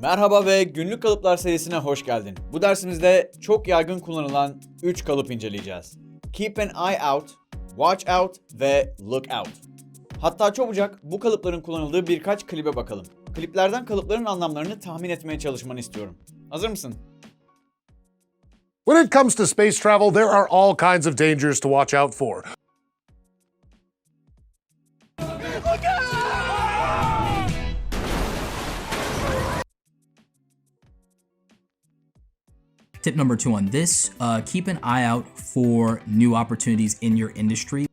Merhaba ve günlük kalıplar serisine hoş geldin. Bu dersimizde çok yaygın kullanılan 3 kalıp inceleyeceğiz. Keep an eye out, watch out ve look out. Hatta çabucak bu kalıpların kullanıldığı birkaç klibe bakalım. Kliplerden kalıpların anlamlarını tahmin etmeye çalışmanı istiyorum. Hazır mısın? When it comes to space travel, there are all kinds of dangers to watch out for. Tip number two on this uh, keep an eye out for new opportunities in your industry.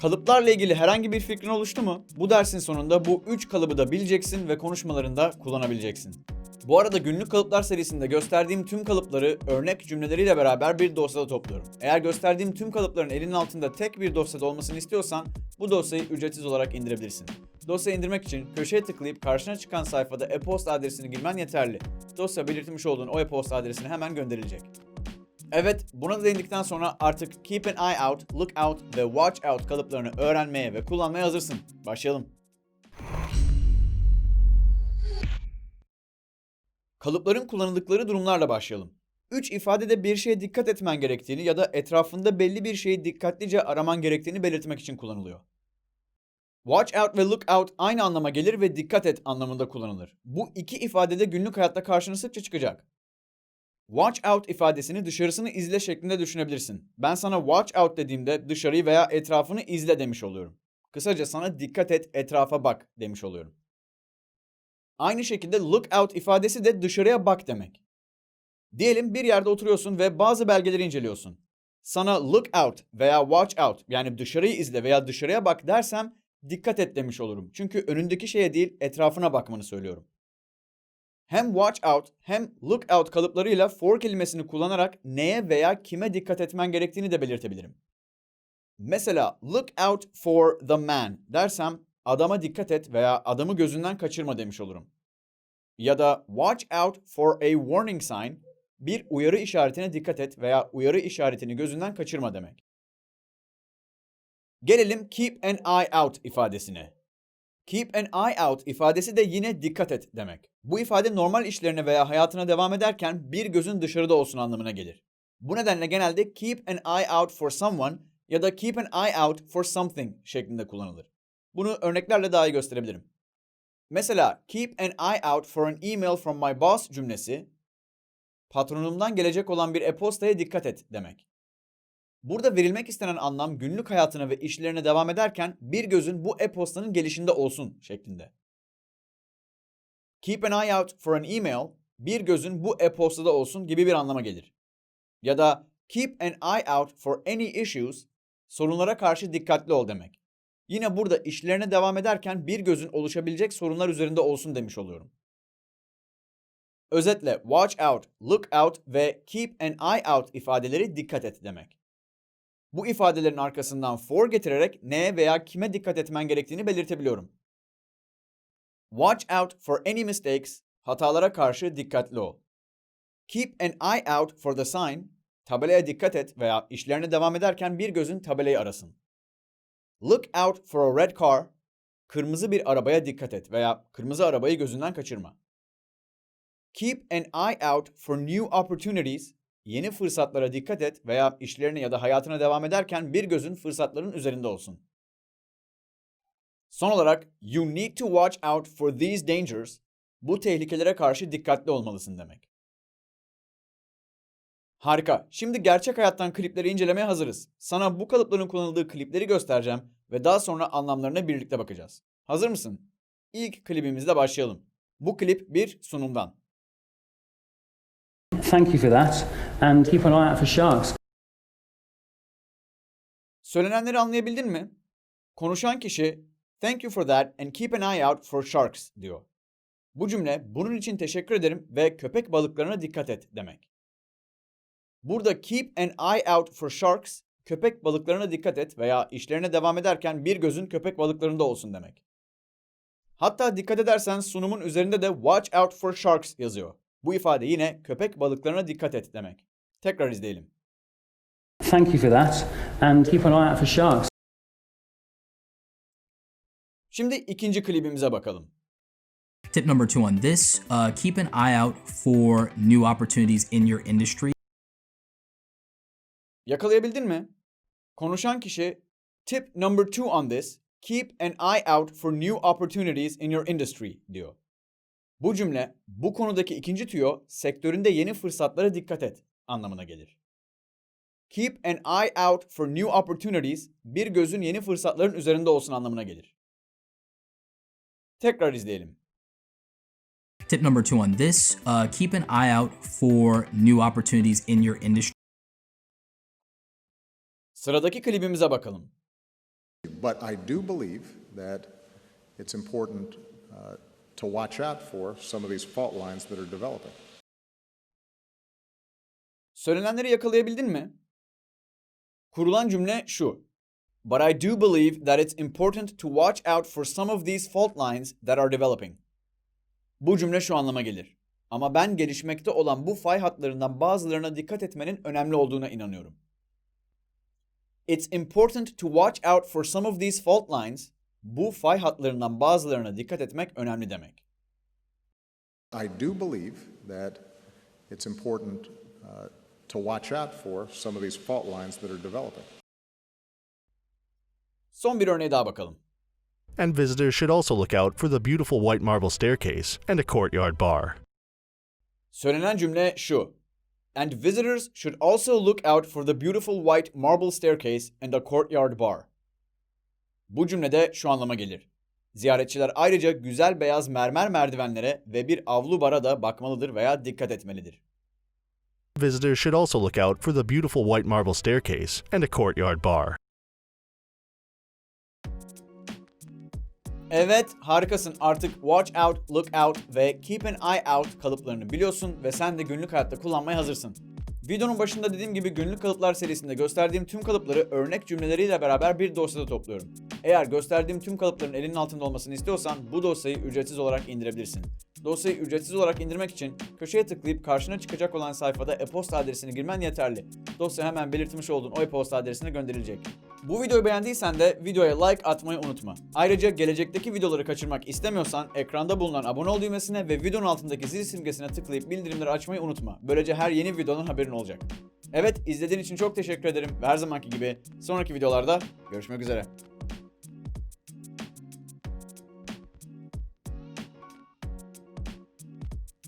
Kalıplarla ilgili herhangi bir fikrin oluştu mu? Bu dersin sonunda bu 3 kalıbı da bileceksin ve konuşmalarında kullanabileceksin. Bu arada günlük kalıplar serisinde gösterdiğim tüm kalıpları örnek cümleleriyle beraber bir dosyada topluyorum. Eğer gösterdiğim tüm kalıpların elinin altında tek bir dosyada olmasını istiyorsan bu dosyayı ücretsiz olarak indirebilirsin. Dosyayı indirmek için köşeye tıklayıp karşına çıkan sayfada e-posta adresini girmen yeterli. Dosya belirtmiş olduğun o e-posta adresine hemen gönderilecek. Evet, buna da değindikten sonra artık keep an eye out, look out ve watch out kalıplarını öğrenmeye ve kullanmaya hazırsın. Başlayalım. Kalıpların kullanıldıkları durumlarla başlayalım. 3 ifadede bir şeye dikkat etmen gerektiğini ya da etrafında belli bir şeyi dikkatlice araman gerektiğini belirtmek için kullanılıyor. Watch out ve look out aynı anlama gelir ve dikkat et anlamında kullanılır. Bu iki ifadede günlük hayatta karşına sıkça çıkacak. Watch out ifadesini dışarısını izle şeklinde düşünebilirsin. Ben sana watch out dediğimde dışarıyı veya etrafını izle demiş oluyorum. Kısaca sana dikkat et, etrafa bak demiş oluyorum. Aynı şekilde look out ifadesi de dışarıya bak demek. Diyelim bir yerde oturuyorsun ve bazı belgeleri inceliyorsun. Sana look out veya watch out yani dışarıyı izle veya dışarıya bak dersem dikkat et demiş olurum. Çünkü önündeki şeye değil etrafına bakmanı söylüyorum. Hem watch out hem look out kalıplarıyla for kelimesini kullanarak neye veya kime dikkat etmen gerektiğini de belirtebilirim. Mesela look out for the man dersem adama dikkat et veya adamı gözünden kaçırma demiş olurum. Ya da watch out for a warning sign bir uyarı işaretine dikkat et veya uyarı işaretini gözünden kaçırma demek. Gelelim keep an eye out ifadesine. Keep an eye out ifadesi de yine dikkat et demek. Bu ifade normal işlerine veya hayatına devam ederken bir gözün dışarıda olsun anlamına gelir. Bu nedenle genelde keep an eye out for someone ya da keep an eye out for something şeklinde kullanılır. Bunu örneklerle daha iyi gösterebilirim. Mesela keep an eye out for an email from my boss cümlesi patronumdan gelecek olan bir e-postaya dikkat et demek. Burada verilmek istenen anlam günlük hayatına ve işlerine devam ederken bir gözün bu e-postanın gelişinde olsun şeklinde. Keep an eye out for an email, bir gözün bu e-postada olsun gibi bir anlama gelir. Ya da keep an eye out for any issues, sorunlara karşı dikkatli ol demek. Yine burada işlerine devam ederken bir gözün oluşabilecek sorunlar üzerinde olsun demiş oluyorum. Özetle watch out, look out ve keep an eye out ifadeleri dikkat et demek. Bu ifadelerin arkasından for getirerek neye veya kime dikkat etmen gerektiğini belirtebiliyorum. Watch out for any mistakes, hatalara karşı dikkatli ol. Keep an eye out for the sign, tabelaya dikkat et veya işlerine devam ederken bir gözün tabelayı arasın. Look out for a red car, kırmızı bir arabaya dikkat et veya kırmızı arabayı gözünden kaçırma. Keep an eye out for new opportunities, yeni fırsatlara dikkat et veya işlerine ya da hayatına devam ederken bir gözün fırsatların üzerinde olsun. Son olarak, you need to watch out for these dangers, bu tehlikelere karşı dikkatli olmalısın demek. Harika. Şimdi gerçek hayattan klipleri incelemeye hazırız. Sana bu kalıpların kullanıldığı klipleri göstereceğim ve daha sonra anlamlarına birlikte bakacağız. Hazır mısın? İlk klibimizle başlayalım. Bu klip bir sunumdan. Thank you for that, and keep an eye out for sharks. Söylenenleri anlayabildin mi? Konuşan kişi thank you for that and keep an eye out for sharks diyor. Bu cümle bunun için teşekkür ederim ve köpek balıklarına dikkat et demek. Burada keep an eye out for sharks köpek balıklarına dikkat et veya işlerine devam ederken bir gözün köpek balıklarında olsun demek. Hatta dikkat edersen sunumun üzerinde de watch out for sharks yazıyor. Bu ifade yine köpek balıklarına dikkat et demek. Tekrar izleyelim. Thank you for that, and keep an eye out for sharks. Şimdi ikinci klibimize bakalım. Tip number two on this uh, keep an eye out for new opportunities in your industry. Yakalayabildin mi? Konuşan kişi tip number two on this keep an eye out for new opportunities in your industry diyor. Bu cümle bu konudaki ikinci tüyo sektöründe yeni fırsatlara dikkat et anlamına gelir. Keep an eye out for new opportunities bir gözün yeni fırsatların üzerinde olsun anlamına gelir. Tekrar izleyelim. Tip number two on this uh, keep an eye out for new opportunities in your industry. Sıradaki klibimize bakalım. But I do believe that it's important uh, to watch out for some of these fault lines that are developing. Söylenenleri yakalayabildin mi? Kurulan cümle şu. But I do believe that it's important to watch out for some of these fault lines that are developing. Bu cümle şu anlama gelir. Ama ben gelişmekte olan bu fay hatlarından bazılarına dikkat etmenin önemli olduğuna inanıyorum. It's important to watch out for some of these fault lines. Bu fay hatlarından bazılarına dikkat etmek önemli demek. I do believe that it's important uh, to watch out for some of these fault lines that are developing. Son bir örneğe daha bakalım. And visitors should also look out for the beautiful white marble staircase and a courtyard bar. Söylenen cümle şu. And visitors should also look out for the beautiful white marble staircase and a courtyard bar. Bu cümlede şu anlama gelir. Ziyaretçiler ayrıca güzel beyaz mermer merdivenlere ve bir avlu bara da bakmalıdır veya dikkat etmelidir. Visitors should also look out for the beautiful white marble staircase and a courtyard bar. Evet, harikasın. Artık watch out, look out ve keep an eye out kalıplarını biliyorsun ve sen de günlük hayatta kullanmaya hazırsın. Videonun başında dediğim gibi günlük kalıplar serisinde gösterdiğim tüm kalıpları örnek cümleleriyle beraber bir dosyada topluyorum. Eğer gösterdiğim tüm kalıpların elinin altında olmasını istiyorsan bu dosyayı ücretsiz olarak indirebilirsin. Dosyayı ücretsiz olarak indirmek için köşeye tıklayıp karşına çıkacak olan sayfada e-posta adresini girmen yeterli. Dosya hemen belirtmiş olduğun o e-posta adresine gönderilecek. Bu videoyu beğendiysen de videoya like atmayı unutma. Ayrıca gelecekteki videoları kaçırmak istemiyorsan ekranda bulunan abone ol düğmesine ve videonun altındaki zil simgesine tıklayıp bildirimleri açmayı unutma. Böylece her yeni videonun haberin olacak. Evet izlediğin için çok teşekkür ederim ve her zamanki gibi sonraki videolarda görüşmek üzere.